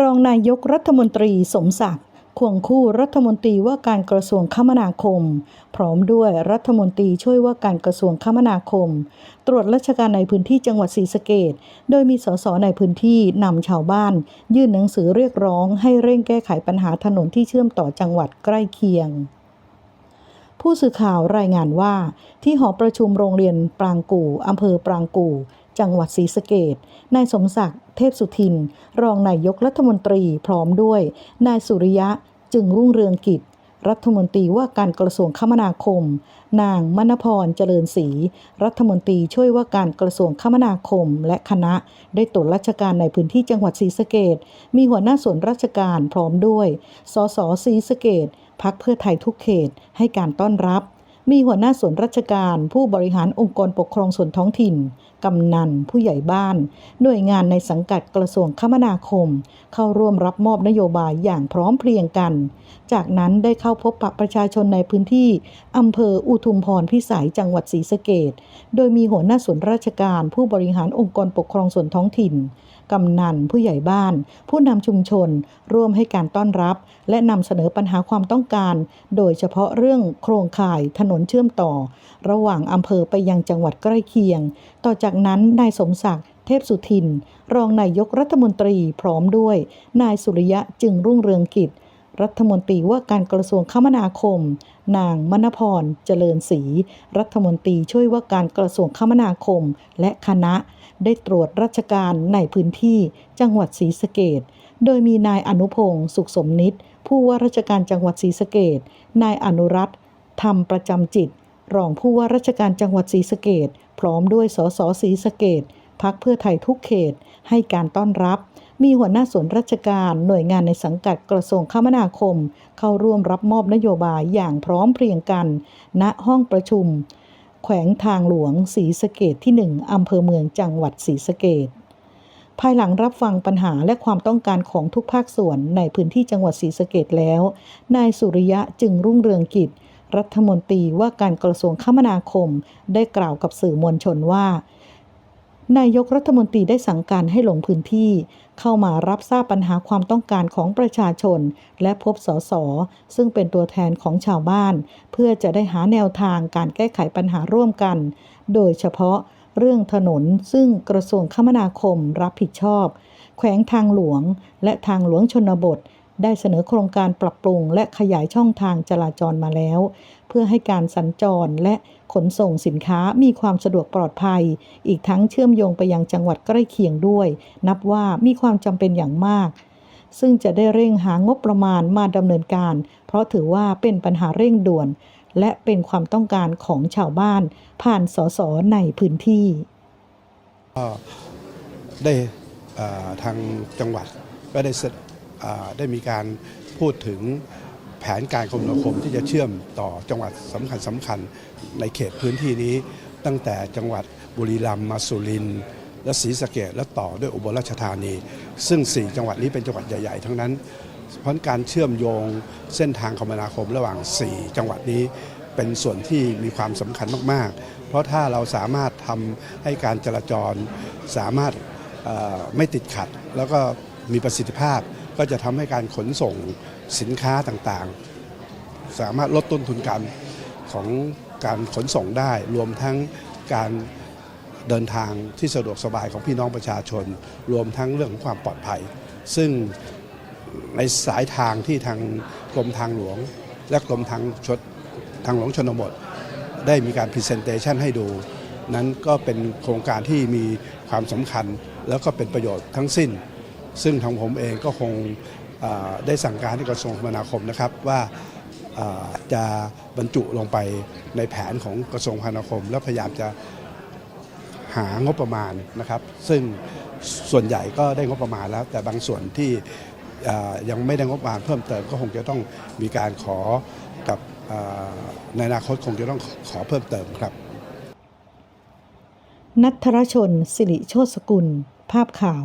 รองนายกรัฐมนตรีสมศักดิ์ควงคู่รัฐมนตรีว่าการกระทรวงคมนาคม พร้อมด้วยรัฐมนตรีช่วยว่าการกระทรวงคมนาคม ตรวจราชการในพื้นที่จังหวัดศรีสะเกดโดยมีสสในพื้นที่นำชาวบ้าน ยื่นหนังสือเรียกร้องให้เร่งแก้ไขปัญหาถนนที่เชื่อมต่อจังหวัดใกล้เคียง ผู้สื่อข่าวรายงานว่า ที่หอประชุมโรงเรียนปรางกู่อำเภอปรางกู่ จังหวัดศรีสะเกดนายสมศักดิ์เทพสุทิน รองนายกรัฐมนตรีพร้อมด้วย นายสุริยะจึงรุ่งเรืองกิจ รัฐมนตรีว่าการกระทรวงคมนาคม นางมณพรเจริญศรีรัฐมนตรีช่วยว่าการกระทรวงคมนาคม และคณะ ได้ตรวจราชการในพื้นที่จังหวัดศรีสะเกดมีหัวหน้าส่วนราชการพร้อมด้วย สสศรีสะเกดพักเพื่อไทยทุกเขตให้การต้อนรับ มีหัวหน้าส่วนราชการ ผู้บริหารองค์กรปกครองส่วนท้องถิ่น กำนัน ผู้ใหญ่บ้าน หน่วยงานในสังกัดกระทรวงคมนาคม เข้าร่วมรับมอบนโยบายอย่างพร้อมเพรียงกัน จากนั้นได้เข้าพบปะประชาชนในพื้นที่ อำเภออุทุมพรพิสัยจังหวัดศรีสะเกดโดยมีหัวหน้าส่วนราชการ ผู้บริหารองค์กรปกครองส่วนท้องถิ่นกำนัน ผู้ใหญ่บ้าน ผู้นำชุมชน ร่วมให้การต้อนรับ และนำเสนอปัญหาความต้องการ โดยเฉพาะเรื่องโครงข่ายถนนเชื่อมต่อ ระหว่างอำเภอไปยังจังหวัดใกล้เคียง ต่อจากนั้นนายสมศักดิ์เทพสุทิน รองนายกรัฐมนตรีพร้อมด้วย นายสุริยะจึงรุ่งเรืองกิจ รัฐมนตรีว่าการกระทรวงคมนาคม นางมณพร เจริญศรี รัฐมนตรีช่วยว่าการกระทรวงคมนาคม และคณะ ได้ตรวจราชการในพื้นที่จังหวัดศรีสะเกดโดยมีนายอนุพงศ์สุขสมนิตผู้ว่าราชการจังหวัดศรีสะเกดนายอนุรัตธรรมประจำจิต รองผู้ว่าราชการจังหวัดศรีสะเกดพร้อมด้วยสสศรีสะเกดพักเพื่อไทยทุกเขตให้การต้อนรับ มีหัวหน้าส่วนราชการหน่วยงานในสังกัดกระทรวงคมนาคม เข้าร่วมรับมอบนโยบายอย่างพร้อมเพรียงกัน ณห้องประชุม แขวงทางหลวงศรีสะเกดที่ 1อำเภอเมืองจังหวัดศรีสะเกดภายหลังรับฟังปัญหาและความต้องการของทุกภาคส่วนในพื้นที่จังหวัดศรีสะเกดแล้ว นายสุริยะจึงรุ่งเรืองกิจ รัฐมนตรีว่าการกระทรวงคมนาคม ได้กล่าวกับสื่อมวลชนว่า นายกรัฐมนตรีได้สั่งการให้ลงพื้นที่ เข้ามารับทราบปัญหาความต้องการของประชาชน และพบสสซึ่งเป็นตัวแทนของชาวบ้าน เพื่อจะได้หาแนวทางการแก้ไขปัญหาร่วมกัน โดยเฉพาะเรื่องถนนซึ่งกระทรวงคมนาคมรับผิดชอบ แขวงทางหลวง และทางหลวงชนบท ได้เสนอโครงการปรับปรุงและขยายช่องทางจราจรมาแล้ว เพื่อให้การสัญจรและขนส่งสินค้ามีความสะดวกปลอดภัย อีกทั้งเชื่อมโยงไปยังจังหวัดใกล้เคียงด้วย นับว่ามีความจำเป็นอย่างมาก ซึ่งจะได้เร่งหางบประมาณมาดำเนินการ เพราะถือว่าเป็นปัญหาเร่งด่วน และเป็นความต้องการของชาวบ้าน ผ่านสสในพื้นที่ก็ได้ทางจังหวัดก็ได้เสนเอ่อ ได้มีการพูดถึงแผนการคมนาคมที่จะเชื่อมต่อจังหวัดสำคัญสำคัญในเขตพื้นที่นี้ ตั้งแต่จังหวัดบุรีรัมย์มาสุรินทร์และศรีสะเกดและต่อด้วยอุบลราชธานี ซึ่ง 4 จังหวัดนี้เป็นจังหวัดใหญ่ ๆ ทั้งนั้น เพราะการเชื่อมโยงเส้นทางคมนาคมระหว่าง 4 จังหวัดนี้เป็นส่วนที่มีความสำคัญมาก ๆ เพราะถ้าเราสามารถทำให้การจราจรสามารถไม่ติดขัด แล้วก็มีประสิทธิภาพ ก็จะทำให้การขนส่งสินค้าต่างๆ สามารถลดต้นทุนการของการขนส่งได้ รวมทั้งการเดินทางที่สะดวกสบายของพี่น้องประชาชน รวมทั้งเรื่องของความปลอดภัย ซึ่งในสายทางที่ทางกรมทางหลวง และกรมทางชดทางหลวงชนบท ได้มีการพรีเซนเตชันให้ดู นั้นก็เป็นโครงการที่มีความสำคัญ แล้วก็เป็นประโยชน์ทั้งสิ้น ซึ่งทางผมเองก็คงได้สั่งการให้กระทรวงคมนาคมนะครับว่าจะบรรจุลงไปในแผนของกระทรวงคมนาคม แล้วพยายามจะหางบประมาณนะครับ ซึ่งส่วนใหญ่ก็ได้งบประมาณแล้ว แต่บางส่วนที่ยังไม่ได้งบประมาณเพิ่มเติมก็คงจะต้องมีการขอกับในอนาคตคงจะต้องขอเพิ่มเติมครับ นัทรชน สิริโชติสกุล ภาพข่าว